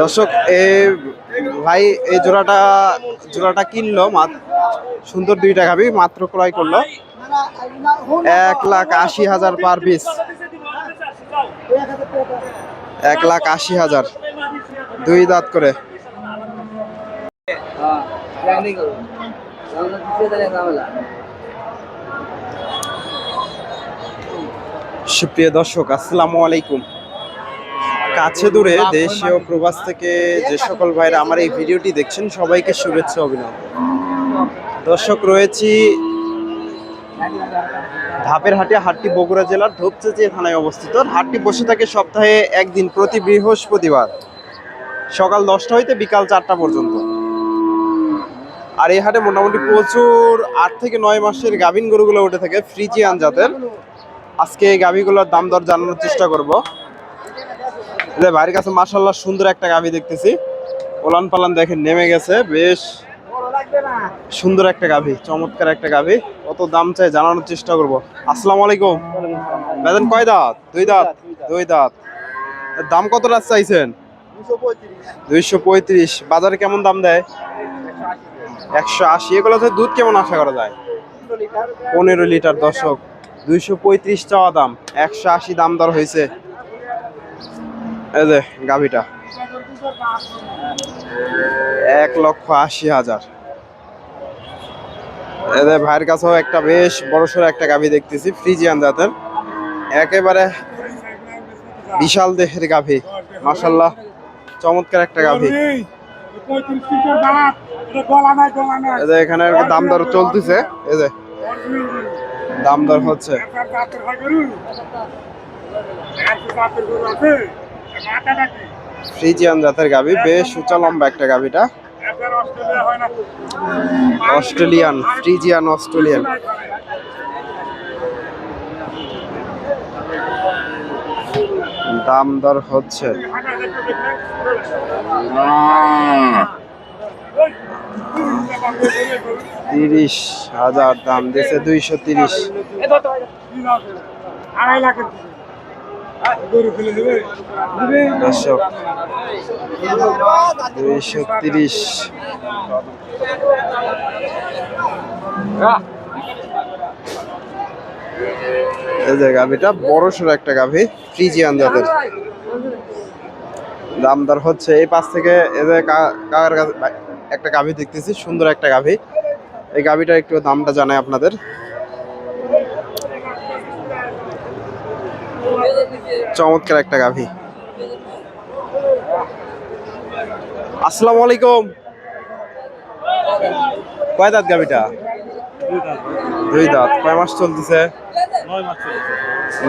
দর্শক, এ ভাই এই জোড়াটা জোড়াটা কিনলো সুন্দর দুইটা গাবি মাত্র ক্রয় করল। এক লাখ আশি হাজার পার পিস। এক লাখ আশি হাজার, দুই দাঁত করে। সুপ্রিয় দর্শক, আসসালামু আলাইকুম। কাছে দূরে দেশীয় প্রবাস থেকে যে সকল ভাইরা আমার এই ভিডিওটি দেখছেন, সবাইকে শুভেচ্ছা অভিনন্দন। দর্শক, রয়েছি ধাপের হাটে হাটটি বগুড়া জেলার ধূপচাচি থানায় অবস্থিত। হাটটি বসে থাকে সপ্তাহে একদিন প্রতি বৃহস্পতিবার। সকাল দশটা হইতে বিকাল চারটা পর্যন্ত। আর এই হাটে মোটামুটি প্রচুর আট থেকে নয় মাসের গাভিন গরুগুলো উঠে থাকে, ফ্রিজিয়ান জাতের। আজকে এই গাভিগুলোর দাম দর জানানোর চেষ্টা করব। বাড়ির কাছে মাসাল্লাহ সুন্দর একটা গাভি দেখতেছি। ওলান পালান দেখেন, নেমে গেছে, বেশ সুন্দর একটা গাভি, চমৎকার একটা গাভি। কত দাম চাই জানানোর চেষ্টা করব। আসসালামু আলাইকুম। বেতন কয় দাঁত? দুই দাঁত? দুই দাঁত। দাম কত রাত চাইছেন? দুইশো পঁয়ত্রিশ। বাজারে কেমন দাম দেয়? একশো আশি। এগুলোতে দুধ কেমন আশা করা যায়? পনেরো লিটার দশক দুইশো পঁয়ত্রিশ চাওয়া দাম। একশো আশি দাম দর হয়েছে। এই যে গাভিটা। এক লক্ষ আশি হাজার। এদের ভাইয়ের কাছেও একটা বেশ বড়সড় একটা গাভি দেখতেছি, ফ্রিজিয়ান জাতের। একেবারে বিশাল দেহের গাভি মাসাল্লাহ চমৎকার একটা গাভি। এখানে দাম দর চলতেছে, এই যে দাম দর হচ্ছে। ফ্রিজিয়ান জাতের গাভি, বেশ উঁচা লম্বা একটা গাভিটা। Australian, Friesian Australian. দাম দর হচ্ছে। তিরিশ হাজার দাম দিয়েছে দুইশো তিরিশ। আড়াই লাখের দর্শক, দুইশো তিরিশ। এই যে গাভিটা, বড় সড়ো একটা গাভি ফ্রিজিয়ান জাতের দাম দর হচ্ছে এই পাশ থেকে এদের কা- কাকার কাছে একটা গাভি দেখতেছি, সুন্দর একটা গাভি। এই গাভিটা একটু দামটা জানাই আপনাদের। চমৎকার একটা গাভি। আসসালামু আলাইকুম কয় দাঁত গাভিটা? দুই দাঁত। কয় মাস চলতেছে?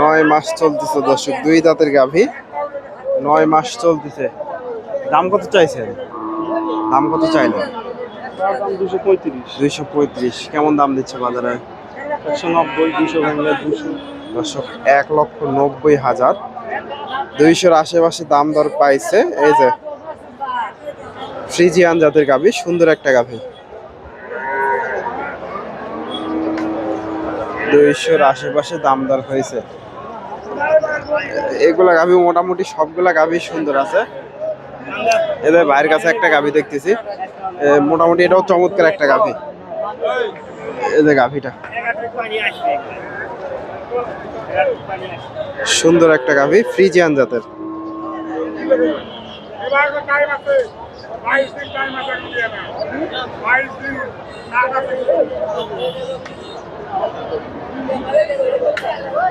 নয় মাস চলতেছে দর্শক, দুই দাঁতের গাভি। নয় মাস চলতেছে। দাম কত চাইছেন? দাম কত পঁয়ত্রিশ। দুইশো পঁয়ত্রিশ। কেমন দাম দিচ্ছে বাজারে? একশো নব্বই দুশো ভাঙলে দুশো দর্শক, এক লক্ষ নব্বই হাজার দুইশোর আশেপাশে দাম দর পাইছে। এই যে ফ্রিজিয়ান জাতের গাভি, সুন্দর একটা গাভি। দুইশোর আশেপাশে দাম দর হয়েছে। এগুলা গাভি মোটামুটি সবগুলা গাভি সুন্দর আছে। এদের বাইরের কাছে একটা গাভি দেখতেছি। মোটামুটি এটাও চমৎকার একটা গাভি। এদের গাভিটা। সুন্দর একটা গাভি ফ্রিজিয়ান জাতের।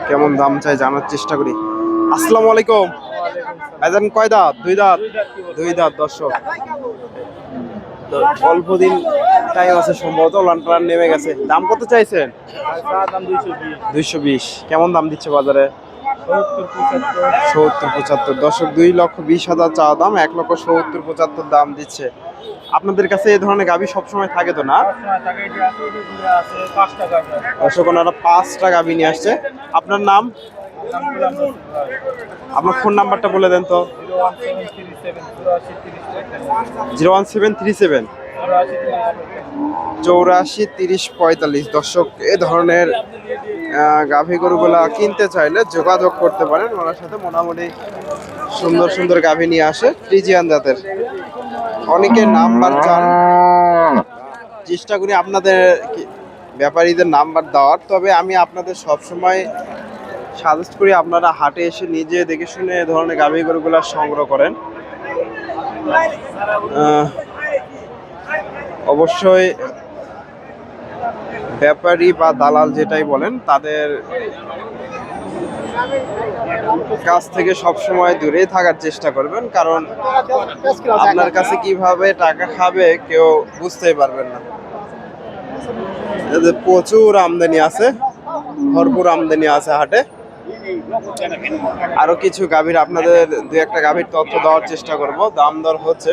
কেমন দাম চাই জানার চেষ্টা করি। আসসালামু আলাইকুম। কয় দাঁত? দুই দাঁত? দুই দাঁত দর্শক। অল্প দিন টাইম আছে সম্ভবত লান প্লান নেমে গেছে। দাম কত চাইছেন? দুইশো বিশ। কেমন দাম দিচ্ছে বাজারে? সত্তর পঁচাত্তর। দর্শক, দুই লক্ষ বিশ হাজার চাওয়া দাম, এক লক্ষ সত্তর পঁচাত্তর দাম দিচ্ছে। আপনাদের কাছে এই ধরনের গাভি সবসময় থাকে তো না? দর্শক, ওনারা পাঁচটা গাভি নিয়ে আসছে। আপনার নাম? আপনার ফোন নাম্বারটা বলে দেন তো। Zero one seven three seven. চৌরাশি তিরিশ পঁয়তাল্লিশ। দর্শক, এ ধরনের গাভী গরুগুলা কিনতে চাইলে যোগাযোগ করতে পারেন। ওনার সাথে মোটামুটি সুন্দর সুন্দর গাভী নিয়ে আসে ফ্রিজিয়ান জাতের। অনেকে নাম্বার চান। চেষ্টা করি আপনাদের ব্যাপারীদের নাম্বার দেওয়ার। তবে আমি আপনাদের সব সময় সাজেস্ট করি আপনারা হাটে এসে নিজে দেখে শুনে ধরনের গাভী গরুগুলো সংগ্রহ করেন। অবশ্যই ব্যাপারী বা দালাল যেটাই বলেন, তাদের কাছ থেকে সব সময় দূরে থাকার চেষ্টা করবেন, কারণ আপনার কাছে কীভাবে টাকা খাবে কেউ বুঝতেই পারবেন না। প্রচুর আমদানি আছে, ভরপুর আমদানি আছে হাটে। আরও কিছু গাভীর আপনাদের দু একটা গাভীর তথ্য দেওয়ার চেষ্টা করব। দাম দর হচ্ছে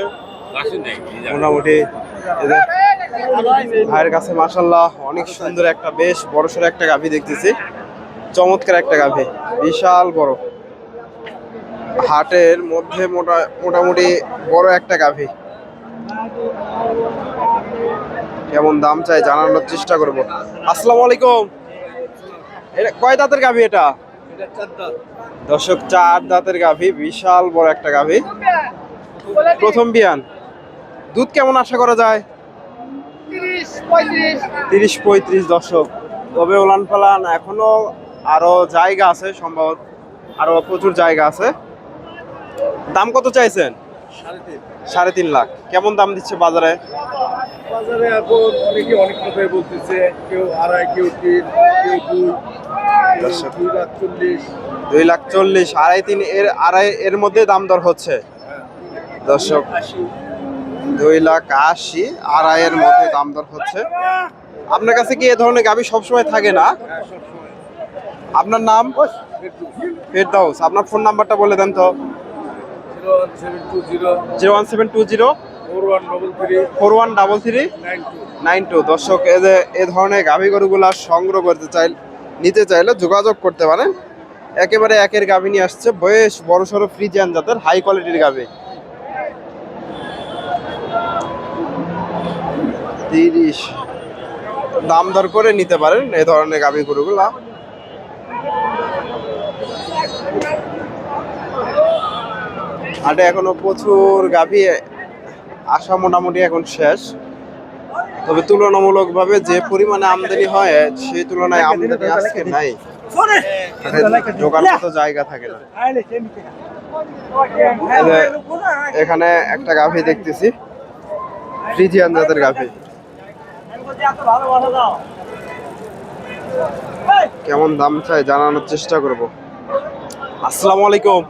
মোটামুটি ভাইয়ের কাছে মাসাল্লাহ অনেক সুন্দর একটা বেশ বড়সড় একটা গাভী দেখতেছি। চমৎকার একটা গাভী, বিশাল বড়। হাটের মধ্যে মোটা মোটামুটি বড় একটা গাভী। কেমন দাম চাই জানানোর চেষ্টা করব। আসসালামু আলাইকুম। এটা কয় দাঁতের গাভী এটা? দর্শক চার দাঁতের গাভী বিশাল বড় একটা গাভী। প্রথম বিয়ান। দুধ কেমন আশা করা যায়? তিরিশ পঁয়ত্রিশ। দর্শক। তবে ওলান পালান এখনও আরও জায়গা আছে সম্ভবত। আরও প্রচুর জায়গা আছে। দাম কত চাইছেন? সাড়ে তিন। লাখ। কেমন দাম দিচ্ছে বাজারে? বাজারে এখন অনেকে অনেক কথাই বলতেছে কেউ আড়াই কেউ তিন কেউ দুই দুই লাখ চল্লিশ। দুই লাখ চল্লিশ আড়াই তিন এর আড়াই এর মধ্যে দাম দর হচ্ছে? দর্শক দুই লাখ আশি আড়াইয়ের মধ্যে দাম দর হচ্ছে। আপনার কাছে কি এ ধরনের গাভি সবসময় থাকে না? হ্যাঁ আপনার নাম? ফেরদাউস আপনার ফোন নাম্বারটা বলে দেন তো। Zero one seven two zero four one double three nine two. দর্শক এ যে এ ধরনের গাভী গরুগুলা সংগ্রহ করতে চাই নিতে চাইলে যোগাযোগ করতে পারেন। একেবারে একের গাভী নিয়ে আসছে বেশ বড় সড়ো ফ্রিজিয়ান জাতের হাই কোয়ালিটির গাভী। তিরিশ। দাম দর করে নিতে পারেন এই ধরনের গাভী গরুগুলা। হাটে এখনও প্রচুর গাভী আসা মোটামুটি এখন শেষ। তবে তুলনামূলকভাবে যে পরিমাণে আমদানি হয় সেই তুলনায় আমদানি আজকে নাই। মতো জায়গা থাকে না। এখানে একটা গাভী দেখতেছি। ফ্রিজিয়ান জাতের গাভী। কেমন দাম চাই জানানোর চেষ্টা করব। আসসালামু আলাইকুম।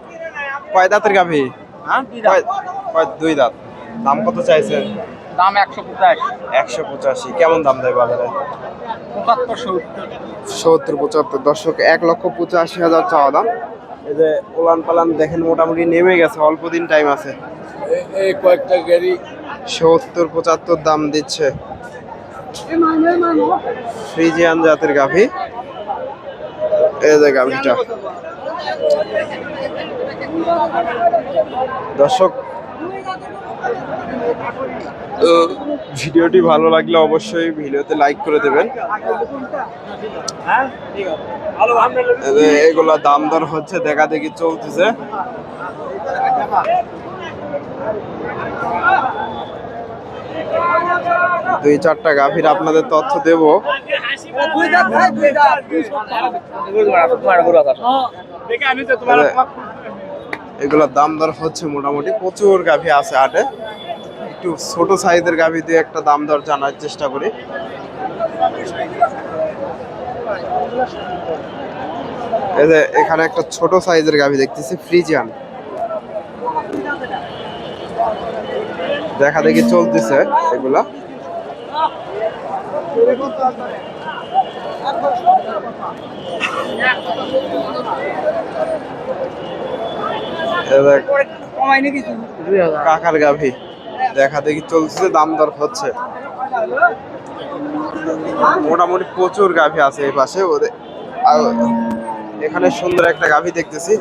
কয় দাঁতের গাভী? কয় দুই দাঁত। দাম কত চাইছেন? দাম একশো পঞ্চাশ একশো পঁচাশি। কেমন দাম দেয় বাজারে? পঁচাত্তর সত্তর। সত্তর পঁচাত্তর। দর্শক এক লক্ষ পঁচাশি হাজার চাওয়া দাম। এই যে ওলান পালান দেখেন মোটামুটি নেমে গেছে অল্প দিন টাইম আছে। এই কয়েকটা গাড়ি। সত্তর পঁচাত্তর দাম দিচ্ছে। ফ্রিজিয়ান জাতের গাভী। এই যে গাভীটা। দর্শক ভিডিওটি ভালো লাগলে অবশ্যই ভিডিওতে লাইক করে দেবেন। এগুলা দাম দর হচ্ছে দেখা দেখি চলতেছে। দুই চারটা গাভীর আপনাদের তথ্য দেব। এগুলোর দাম দর হচ্ছে মোটামুটি। প্রচুর গাভী আছে হাটে একটু ছোট সাইজের গাভী দিয়ে একটা দাম দর জানার চেষ্টা করি। এখানে একটা ছোট সাইজের গাভী দেখতেছি, ফ্রিজিয়ান। দেখা দেখি চলতেছে এগুলা। কাকার গাভী। দেখা দেখি চলছে দাম দর হচ্ছে। মোটামুটি প্রচুর গাভী আছে এই পাশে। ওদের এখানে সুন্দর একটা গাভী দেখতেছি।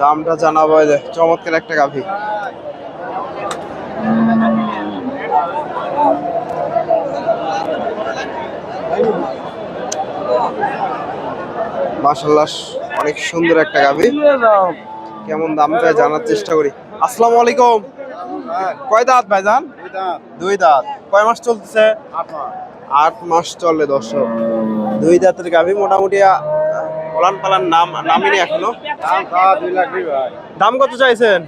দামটা জানাব এই চমৎকার একটা গাভী। মাশাল্লাহ অনেক সুন্দর একটা গাভী। কেমন দাম চাই জানার চেষ্টা করি। আসসালামু আলাইকুম। কয় দাঁত ভাইজান? দুই দাঁত। কয় মাস চলতেছে? আট মাস চলে দর্শক। দুই দাঁতের গাভী মোটামুটি ওলান পালান নাম নামিনি এখনও। দাম কত চাইছেন?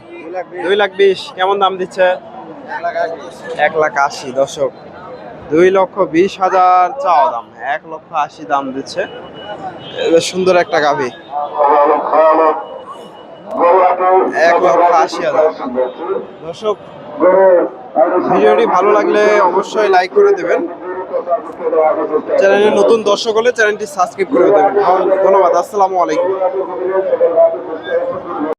দুই লাখ বিশ। কেমন দাম দিচ্ছে? এক লাখ আশি দর্শক। দুই লক্ষ বিশ হাজার চাওয়া দাম। এক লক্ষ আশি দাম দিচ্ছে। সুন্দর একটা গাভী। এক লক্ষ আশি হাজার। দর্শক, ভিডিওটি ভালো লাগলে অবশ্যই লাইক করে দেবেন। চ্যানেলে নতুন দর্শক হলে চ্যানেলটি সাবস্ক্রাইব করে দেবেন। ধন্যবাদ, আসসালামু আলাইকুম।